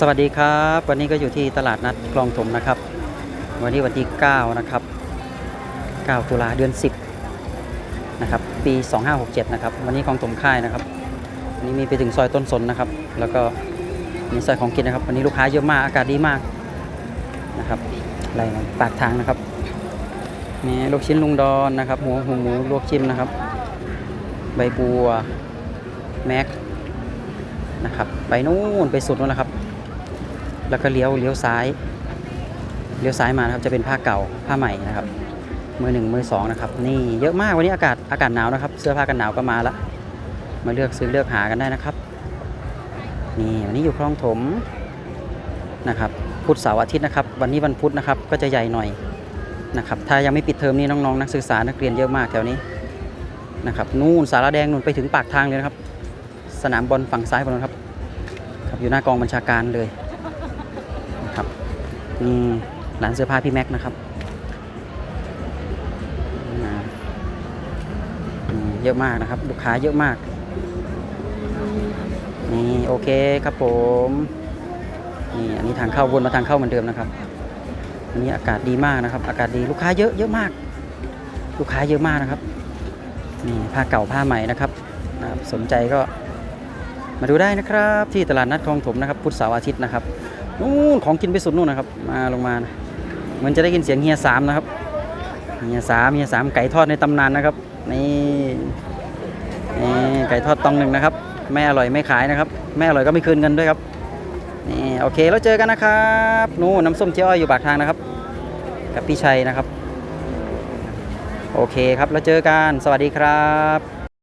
สวัสดีครับ วันนี้ก็อยู่ที่ตลาดนัดคลองถมนะครับ วันนี้วันที่ 9 นะครับ 9 ตุลาเดือน 10 นะครับ ปี 2567 นะครับ วันนี้คลองถมค่ายนะครับ วันนี้มีไปถึงซอยต้นสนนะครับ แล้วก็มีซอยของกินนะครับ วันนี้ลูกค้าเยอะมาก อากาศดีมากนะครับอะไรนะปากทางนะครับ มีลูกชิ้นลุงดอนนะครับหัวหูหมูลวกจิ้มนะครับ ใบบัว แม็กนะครับ ไปนู่นไปสุดนู่นนะครับ แล้วก็เลี้ยวเลี้ยวซ้ายเลี้ยวซ้ายมานะครับจะเป็นผ้าเก่าผ้าใหม่นะครับมือหนึ่งมือสองนะครับนี่เยอะมากวันนี้อากาศอากาศหนาวนะครับ เสื้อผ้ากันหนาวก็มาละมาเลือกซื้อเลือกหากันได้นะครับนี่วันนี้อยู่คลองถมนะครับพุธเสาร์อาทิตย์นะครับ วันนี้วันพุธนะครับก็จะใหญ่หน่อยนะครับถ้ายังไม่ปิดเทอมนี้น้องๆนักศึกษานักเรียนเยอะมากแถวนี้นะครับนู่นสารแดงนู่นไปถึงปากทางเลยนะครับ สนามบอลฝั่งซ้ายบนนครับครับอยู่หน้ากองบัญชาการเลย ร้านเสื้อผ้าพี่แม็กนะครับเยอะมากนะครับ ลูกค้าเยอะมากนี่โอเคครับผมนี่อันนี้ทางเข้าวนมาทางเข้าเหมือนเดิมนะครับอันนี้อากาศดีมากนะครับ อากาศดีลูกค้าเยอะเยอะมาก ลูกค้าเยอะมากนะครับนี่ผ้าเก่าผ้าใหม่นะครับนะครับสนใจก็มาดูได้นะครับ ที่ตลาดนัดคลองถมนะครับพุธเสาร์อาทิตย์นะครับ นู่นของกินไปสุดนู่นนะครับ มาลงมานะเหมือนจะได้ยินเสียงเฮียสามนะครับเฮียสามเฮียสามไก่ทอดในตำนานนะครับนี่นี่ไก่ทอดตองหนึ่งนะครับ ไม่อร่อยไม่ขายนะครับ ไม่อร่อยก็ไม่คืนเงินด้วยครับนี่โอเคแล้วเจอกันนะครับนู่นน้ำส้มเจ๊อ้อยอยู่ปากทางนะครับ กับพี่ชัยนะครับ โอเคครับแล้วเจอกันสวัสดีครับ